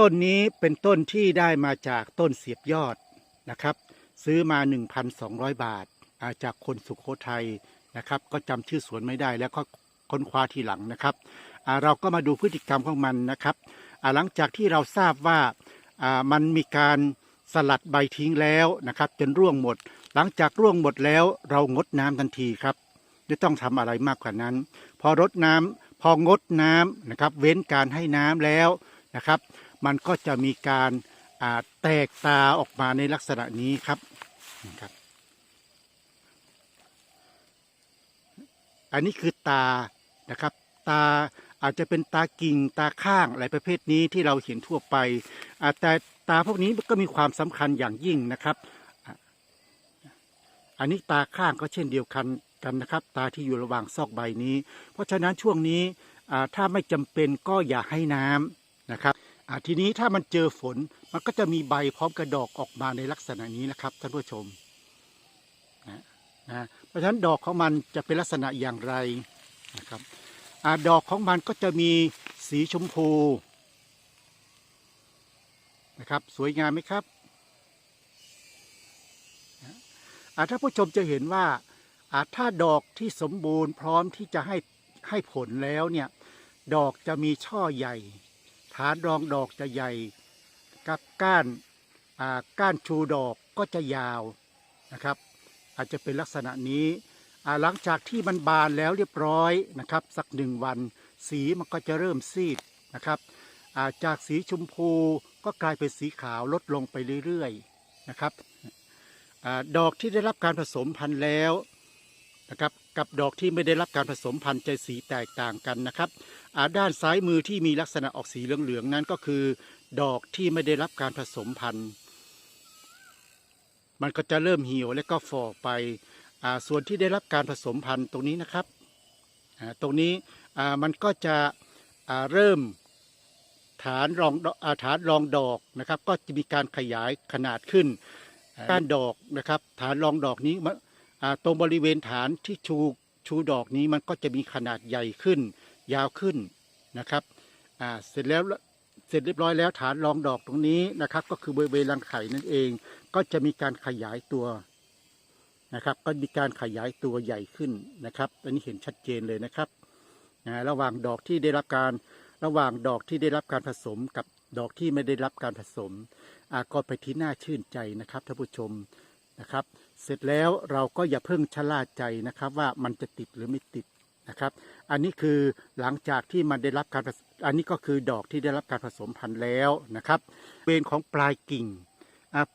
ต้นนี้เป็นต้นที่ได้มาจากต้นเสียบยอดนะครับ ซื้อมา 1,200 บาทอาจากคนสุขโขทัยนะครับ ก็จำชื่อสวนไม่ได้แล้วก็ค้นคว้าทีหลังนะครับเราก็มาดูพฤติกรรมของมันนะครับหลังจากที่เราทราบว่ามันมีการสลัดใบทิ้งแล้วนะครับ จนร่วงหมด หลังจากร่วงหมดแล้วเรางดน้ำทันทีครับไม่ต้องทำอะไรมากกว่านั้น พอรดน้ำพองดน้ำนะครับ เว้นการให้น้ำแล้วนะครับ มันก็จะมีการแตกตาออกมาในลักษณะนี้ครับครับ อันนี้คือตานะครับ ตาอาจจะเป็นตากิ่งตาข้างอะไรประเภทนี้ที่เราเห็นทั่วไปแต่ตาพวกนี้ก็มีความสำคัญอย่างยิ่งนะครับอันนี้ตาข้างก็เช่นเดียวกันกันนะครับ ตาที่อยู่ระหว่างซอกใบนี้ เพราะฉะนั้นช่วงนี้ถ้าไม่จำเป็นก็อย่าให้น้ำนะครับ ทีนี้ถ้ามันเจอฝนมันก็จะมีใบพร้อมกระดอกออกมาในลักษณะนี้นะครับท่านผู้ชมนะนะเพราะฉะนั้นดอกของมันจะเป็นลักษณะอย่างไรนะครับอดอกของมันก็จะมีสีชมพูนะครับสวยงามไหมครับนะอ่าถ้าผู้ชมจะเห็นว่าถ้าดอกที่สมบูรณ์พร้อมที่จะให้ให้ผลแล้วเนี่ยดอกจะมีช่อใหญ่ ฐานรองดอกจะใหญ่กับก้านก้านชูดอกก็จะยาวนะครับ อาจจะเป็นลักษณะนี้หลังจากที่มันบานแล้วเรียบร้อยนะครับ สักหนึ่งวัน สีมันก็จะเริ่มซีดนะครับาจากสีชมพูก็กลายเป็นสีขาวลดลงไปเรื่อยๆนะครับอดอกที่ได้รับการผสมพันธุ์แล้ว นะครับกับดอกที่ไม่ได้รับการผสมพันธุ์จะสีแตกต่างกันนะครับอ่าด้านซ้ายมือที่มีลักษณะออกสีเหลืองๆนั้นก็คือ ดอกที่ไม่ได้รับการผสมพันธุ์ มันก็จะเริ่มเหี่ยวและก็ฝ่อไปอ่าส่วนที่ได้รับการผสมพันธุ์ตรงนี้นะครับอ่าตรงนี้อ่ามันก็จะอ่าเริ่มฐานรองดอกฐานรองดอกนะครับ ก็จะมีการขยายขนาดขึ้นก้านดอกนะครับ ฐานรองดอกนี้ ตรงบริเวณฐานที่ชูชูดอกนี้มันก็จะมีขนาดใหญ่ขึ้น ยาวขึ้นนะครับเสร็จแล้วเสร็จเรียบร้อยแล้วฐานรองดอกตรงนี้นะครับ ก็คือบริเวณรังไข่นั่นเอง ก็จะมีการขยายตัวนะครับ ก็มีการขยายตัวใหญ่ขึ้นนะครับอันนี้เห็นชัดเจนเลยนะครับนะระหว่างดอกที่ได้รับการระหว่างดอกที่ได้รับการผสมกับดอกที่ไม่ได้รับการผสมอาก็ไปที่น่าชื่นใจนะครับท่านผู้ชม นะครับ เสร็จแล้วเราก็อย่าเพิ่งชะล่าใจนะครับ ว่ามันจะติดหรือไม่ติดนะครับ อันนี้คือหลังจากที่มันได้รับการผสอันนี้ก็คือดอกที่ได้รับการผสมพันธุ์แล้วนะครับเบนของปลายกิ่ง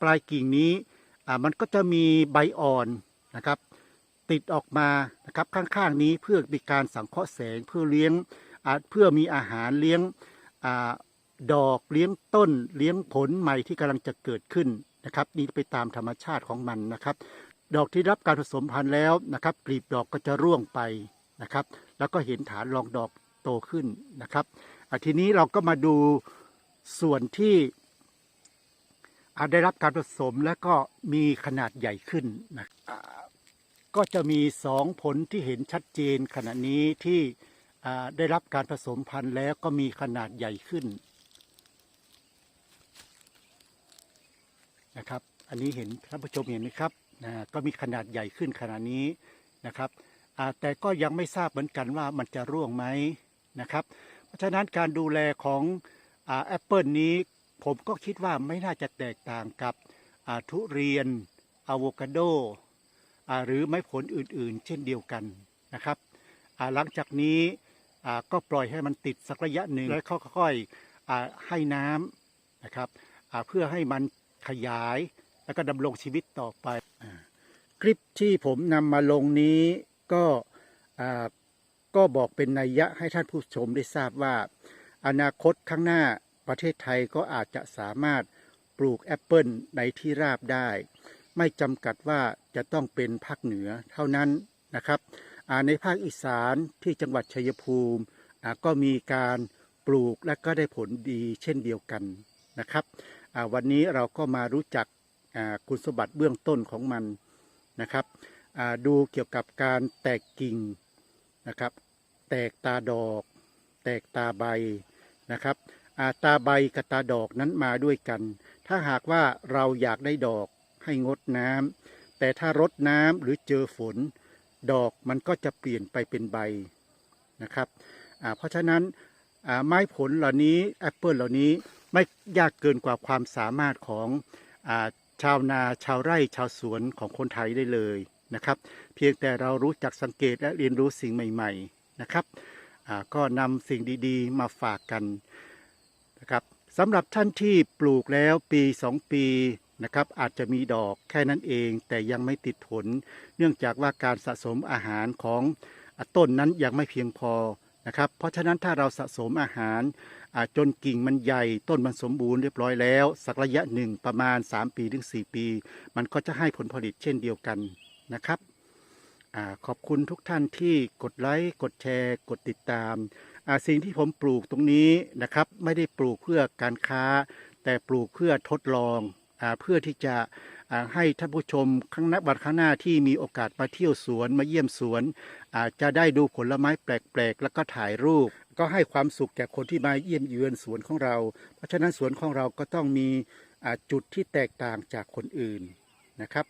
ปลายกิ่งนี้มันก็จะมีใบอ่อนนะครับ ติดออกมานะครับข้างๆนี้เพื่อมีการสังเคราะห์แสงเพื่อเลี้ยงเพื่อมีอาหารเลี้ยงอดอกเลี้ยงต้นเลี้ยงผลใหม่ที่กำลังจะเกิดขึ้น นะครับ นี่ไปตามธรรมชาติของมันนะครับ ดอกที่รับการผสมพันธุ์แล้วนะครับกลีบดอกก็จะร่วงไปนะครับ แล้วก็เห็นฐานรองดอกโตขึ้นนะครับทีนี้เราก็มาดูส่วนที่อะได้รับการผสมและก็มีขนาดใหญ่ขึ้นนะก็จะมีสองผลที่เห็นชัดเจนขณะนี้ที่ได้รับการผสมพันธุ์แล้วก็มีขนาดใหญ่ขึ้น นะครับ อันนี้เห็นท่านผู้ชมเห็นไหมครับนะก็มีขนาดใหญ่ขึ้นขนาดนี้นะครับแต่ก็ยังไม่ทราบเหมือนกันว่ามันจะร่วงไหมนะครับ เพราะฉะนั้นการดูแลของอแอปเปิลนี้ผมก็คิดว่าไม่น่าจะแตกต่างกับทุเรียนอะโวคาโดหรือไม้ผลอื่นๆ เช่นเดียวกันนะครับหลังจากนี้ก็ปล่อยให้มันติดสักระยะหนึ่งแล้วค่อยๆให้น้ำนะครับเพื่อให้มัน ขยาย แล้วก็ดำรงชีวิตต่อไป คลิปที่ผมนำมาลงนี้ก็อ่าก็บอกเป็นนัยยะให้ท่านผู้ชมได้ทราบว่า อนาคตข้างหน้าประเทศไทยก็อาจจะสามารถปลูกแอปเปิลในที่ราบได้ ไม่จำกัดว่าจะต้องเป็นภาคเหนือเท่านั้นนะครับในภาคอีสานที่จังหวัดชัยภูมิก็มีการปลูกและก็ได้ผลดีเช่นเดียวกันนะครับ วันนี้เราก็มารู้จักคุณสมบัติเบื้องต้นของมันนะครับดูเกี่ยวกับการแตกกิ่งนะครับ แตกตาดอก แตกตาใบนะครับาตาใบกับตาดอกนั้นมาด้วยกัน ถ้าหากว่าเราอยากได้ดอกให้งดน้ำแต่ถ้ารดน้ำหรือเจอฝน ดอกมันก็จะเปลี่ยนไปเป็นใบนะครับเพราะฉะนั้นไม้ผลเหล่านี้แอปเปิลเหล่านี้ ไม่ยากเกินกว่าความสามารถของอชาวนาชาวไร่ชาวสวนของคนไทยได้เลยนะครับ เพียงแต่เรารู้จักสังเกตและเรียนรู้สิ่งใหม่ ๆนะครับก็นำสิ่งดีๆ มาฝากกันนะครับสำหรับท่านที่ปลูกแล้วปี 2 ปีนะครับอาจจะมีดอกแค่นั้นเอง แต่ยังไม่ติดผล เนื่องจากว่าการสะสมอาหารของอต้นนั้นยังไม่เพียงพอ นะครับ เพราะฉะนั้นถ้าเราสะสมอาหารจนกิ่งมันใหญ่ต้นมันสมบูรณ์เรียบร้อยแล้ว สักระยะหนึ่งประมาณ 3 ปีถึง 4 ปี มันก็จะให้ผลผลิตเช่นเดียวกันนะครับอขอบคุณทุกท่านที่กดไลค์กดแชร์ กดติดตาม สิ่งที่ผมปลูกตรงนี้นะครับ ไม่ได้ปลูกเพื่อการค้า แต่ปลูกเพื่อทดลองอเพื่อที่จะ ให้ท่านผู้ชมข้างหน้าบัตรข้างหน้าที่มีโอกาสมาเที่ยวสวนมาเยี่ยมสวน อาจจะได้ดูผลไม้แปลกๆ แล้วก็ถ่ายรูป ก็ให้ความสุขแก่คนที่มาเยี่ยมเยือนสวนของเรา เพราะฉะนั้นสวนของเราก็ต้องมีจุดที่แตกต่างจากคนอื่นนะครับ